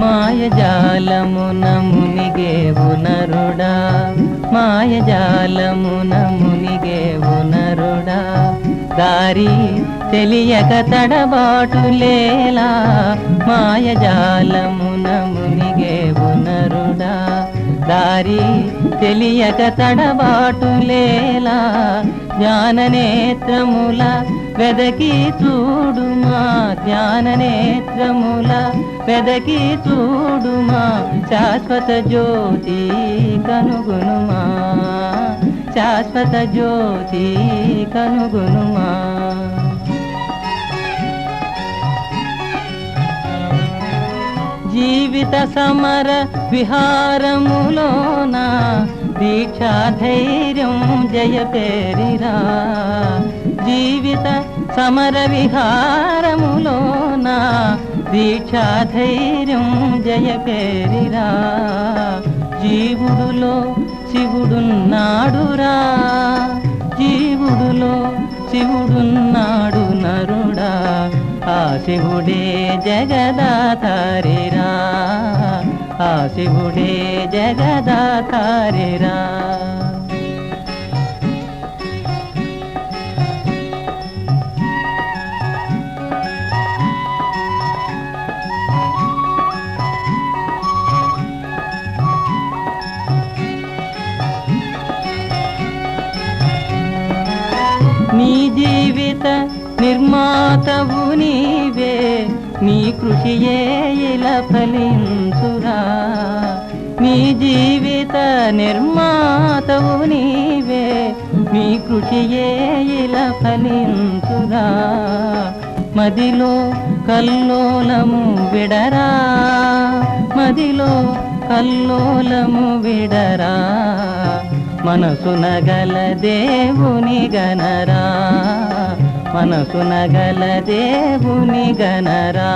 మాయజాలమున మునిగేవు నరుడా. మాయజాలమున మునిగేవు నరుడా. దారి తెలియక తడబాటులేలా మాయజాలమున మునిగేవు నరుడా. దారి తెలియక తడబాటులేలా జ్ఞాననేత్రముల వెదకి చూడుమా జ్ఞాననేత్రముల వెదకి చూడుమా శాశ్వత జ్యోతి కనుగొనుమా శాశ్వత జ్యోతి కనుగొనుమా జీవిత సమర విహారములోన దీక్షా ధైర్యం జయ పేరిరా. జీవిత సమర విహారములోన దీక్షాధైర్యం జయ పేరిరా జీవుడులో శివుడున్నాడురా. జీవుడులో శివుడున్నాడు నరుడా. ఆ శివుడే జగదాతారిరా. ఆ శివుడే జగదాతారిరా. నీ జీవిత నిర్మాతవు నీవే నీ కృషియే ఇలా ఫలించురా. నీ జీవిత నిర్మాతవు నీవే నీ కృషియే ఇలా ఫలించురా. మదిలో కల్లోలము విడరా మదిలో కల్లోలము విడరా. మనసున గల దేవుని గనరా మనసున గల దేవుని గనరా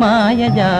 మాయజా